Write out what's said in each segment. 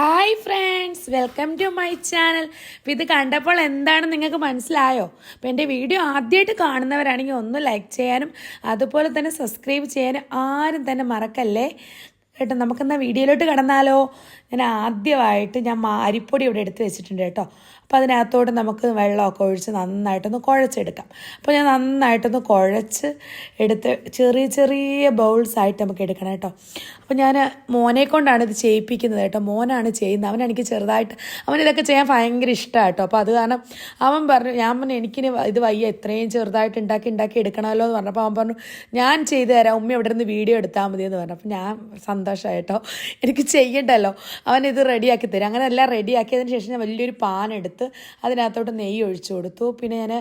Hi friends welcome to my channel. അപ്പോൾ ഇത് കണ്ടപ്പോൾ എന്താണ് നിങ്ങൾക്ക് മനസ്സിലായോ? അപ്പോൾ എന്റെ വീഡിയോ ആദ്യമായിട്ട് കാണുന്നവരാണെങ്കിൽ ഒന്ന് ലൈക്ക് ചെയ്യാനും അതുപോലെ തന്നെ സബ്സ്ക്രൈബ് ചെയ്യാനും ആരും തന്നെ മറക്കല്ലേ? കേട്ടോ നമുക്കെന്നാൽ വീഡിയോയിലോട്ട് കടന്നാലോ. ഞാൻ ആദ്യമായിട്ട് ഞാൻ അരിപ്പൊടി ഇവിടെ എടുത്ത് വെച്ചിട്ടുണ്ട് കേട്ടോ. അപ്പോൾ അതിനകത്തോട്ട് നമുക്ക് വെള്ളമൊക്കെ ഒഴിച്ച് നന്നായിട്ടൊന്ന് കുഴച്ചെടുക്കാം. അപ്പോൾ ഞാൻ നന്നായിട്ടൊന്ന് കുഴച്ച് എടുത്ത് ചെറിയ ചെറിയ ബൗൾസ് ആയിട്ട് നമുക്ക് എടുക്കണം കേട്ടോ. അപ്പോൾ ഞാൻ മോനെ കൊണ്ടാണ് ഇത് ചെയ്യിപ്പിക്കുന്നത് കേട്ടോ. മോനാണ് ചെയ്യുന്നത്. അവൻ എനിക്ക് ചെറുതായിട്ട് അവൻ ഇതൊക്കെ ചെയ്യാൻ ഭയങ്കര ഇഷ്ടമാണ് കേട്ടോ. അപ്പോൾ അത് കാരണം അവൻ പറഞ്ഞു ഞാൻ പറഞ്ഞു എനിക്കിനി ഇത് വയ്യ. ഇത്രയും ചെറുതായിട്ട് ഉണ്ടാക്കി ഉണ്ടാക്കി എടുക്കണമല്ലോ എന്ന് പറഞ്ഞപ്പോൾ അവൻ പറഞ്ഞു ഞാൻ ചെയ്തു തരാം. ഉമ്മ ഇവിടെ നിന്ന് വീഡിയോ എടുത്താൽ മതി എന്ന് പറഞ്ഞു. അപ്പോൾ ഞാൻ സന്തോഷമായിട്ടോ എനിക്ക് ചെയ്യണ്ടല്ലോ. അവൻ ഇത് റെഡിയാക്കി തരും. അങ്ങനെ എല്ലാം റെഡിയാക്കിയതിന് ശേഷം ഞാൻ വലിയൊരു പാൻ എടുത്ത് അതിനകത്തോട്ട് നെയ്യ് ഒഴിച്ചു കൊടുത്തു. പിന്നെ ഞാൻ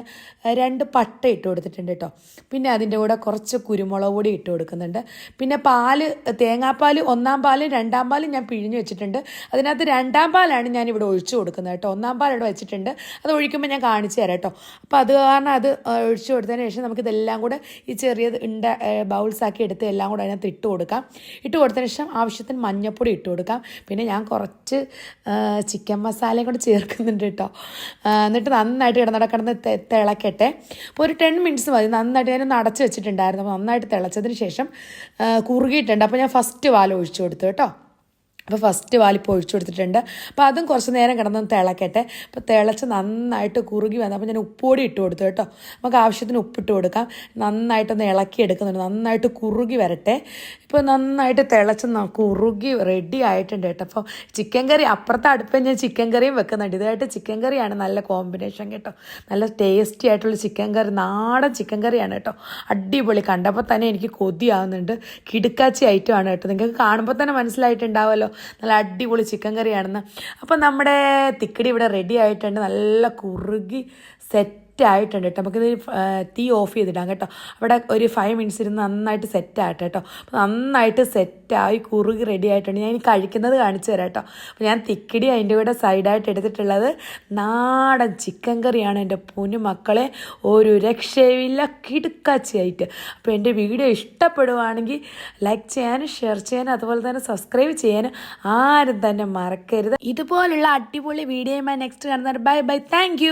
രണ്ട് പട്ട ഇട്ട് കൊടുത്തിട്ടുണ്ട് കേട്ടോ പിന്നെ അതിന്റെ കൂടെ കുറച്ച് കുരുമുളക് പൊടി ഇട്ട് കൊടുക്കുന്നുണ്ട്. പിന്നെ പാൽ തേങ്ങാപ്പാൽ ഒന്നാം പാൽ രണ്ടാം പാൽ ഞാൻ പിഴിഞ്ഞ് വെച്ചിട്ടുണ്ട്. അതിനകത്ത് രണ്ടാം പാലാണ് ഞാൻ ഇവിടെ ഒഴിച്ചു കൊടുക്കുന്നത് കേട്ടോ ഒന്നാം പാൽ ഇവിടെ വെച്ചിട്ടുണ്ട്. അത് ഒഴിക്കുമ്പോൾ ഞാൻ കാണിച്ചു തരാം കേട്ടോ അപ്പോൾ അത് കാരണം അത് ഒഴിച്ചു കൊടുത്തതിന് ശേഷം നമുക്കിതെല്ലാം കൂടെ ഈ ചെറിയ ഉണ്ട ബൗൾസാക്കി എടുത്ത് എല്ലാം കൂടെ അതിനകത്ത് ഇട്ട് കൊടുക്കാം. ഇട്ട് കൊടുത്തതിന് ശേഷം ആവശ്യത്തിന് മഞ്ഞൾപ്പൊടി ഇട്ട് കൊടുക്കാം. പിന്നെ ഞാൻ കുറച്ച് ചിക്കൻ മസാലയും കൂടെ ചേർക്കുന്നുണ്ട് കേട്ടോ. എന്നിട്ട് നന്നായിട്ട് കിടന്നിട കിടന്ന് തിളക്കട്ടെ. അപ്പോൾ ഒരു ടെൻ മിനിറ്റ്സ് മതി. നന്നായിട്ട് ഞാൻ അടച്ച് വെച്ചിട്ടുണ്ടായിരുന്നു. അപ്പോൾ നന്നായിട്ട് തിളച്ചതിന് ശേഷം കുറുകിയിട്ടുണ്ട്. അപ്പോൾ ഞാൻ ഫസ്റ്റ് പാൽ ഒഴിച്ചു കൊടുത്തു കേട്ടോ. അപ്പോൾ ഫസ്റ്റ് വാലിപ്പോൾ ഒഴിച്ചു കൊടുത്തിട്ടുണ്ട്. അപ്പോൾ അതും കുറച്ച് നേരം കിടന്നൊന്ന് തിളക്കട്ടെ. അപ്പോൾ തിളച്ച് നന്നായിട്ട് കുറുകി വന്നു അപ്പോൾ ഞാൻ ഉപ്പുപൊടി ഇട്ട് കൊടുത്തു കേട്ടോ. നമുക്ക് ആവശ്യത്തിന് ഉപ്പിട്ട് കൊടുക്കാം. നന്നായിട്ടൊന്ന് ഇളക്കി എടുക്കുന്നുണ്ട്. നന്നായിട്ട് കുറുകി വരട്ടെ. ഇപ്പോൾ നന്നായിട്ട് തിളച്ച് കുറുകി റെഡി ആയിട്ടുണ്ട് കേട്ടോ. അപ്പോൾ ചിക്കൻ കറി അപ്പുറത്തെ അടുപ്പിൽ ഞാൻ ചിക്കൻ കറിയും വെക്കുന്നുണ്ട്. ഇതായിട്ട് ചിക്കൻ കറിയാണ് നല്ല കോമ്പിനേഷൻ കേട്ടോ. നല്ല ടേസ്റ്റി ആയിട്ടുള്ള ചിക്കൻ കറി നാടൻ ചിക്കൻ കറിയാണ് കേട്ടോ. അടിപൊളി. കണ്ടപ്പോൾ തന്നെ എനിക്ക് കൊതിയാവുന്നുണ്ട്. കിടുക്കാച്ചി ഐറ്റമാണ് കേട്ടോ. നിങ്ങൾക്ക് കാണുമ്പോൾ തന്നെ മനസ്സിലായിട്ടുണ്ടാവുമല്ലോ. നല്ല അടിപൊളി ചിക്കൻ കറിയാണെന്ന്. അപ്പം നമ്മുടെ തിക്കടി ഇവിടെ റെഡി ആയിട്ടുണ്ട്. നല്ല കുറുകി സെറ്റ് ആയിട്ടുണ്ട് കേട്ടോ. നമുക്കിത് തീ ഓഫ് ചെയ്തിടാം കേട്ടോ. അവിടെ ഒരു ഫൈവ് മിനിറ്റ്സ് ഇരുന്ന് നന്നായിട്ട് സെറ്റ് ആട്ടെ കേട്ടോ. അപ്പോൾ നന്നായിട്ട് സെറ്റായി കുറുകി റെഡി ആയിട്ടുണ്ട്. ഞാൻ ഇനി കഴിക്കുന്നത് കാണിച്ചു തരാം കേട്ടോ. അപ്പോൾ ഞാൻ തിക്കിടി അതിന്റെ കൂടെ സൈഡായിട്ട് എടുത്തിട്ടുള്ളത് നാടൻ ചിക്കൻ കറിയാണ് എന്റെ പൊന്നു മക്കളെ. ഒരു രക്ഷയില്ല കിടുക്കാച്ചിയായിട്ട്. അപ്പോൾ എന്റെ വീഡിയോ ഇഷ്ടപ്പെടുവാണെങ്കിൽ ലൈക്ക് ചെയ്യാനും ഷെയർ ചെയ്യാനും അതുപോലെ തന്നെ സബ്സ്ക്രൈബ് ചെയ്യാനും ആരും തന്നെ മറക്കരുത്. ഇതുപോലുള്ള അടിപൊളി വീഡിയോയുമായി നെക്സ്റ്റ് കാണുന്നവർ ബൈ ബൈ താങ്ക്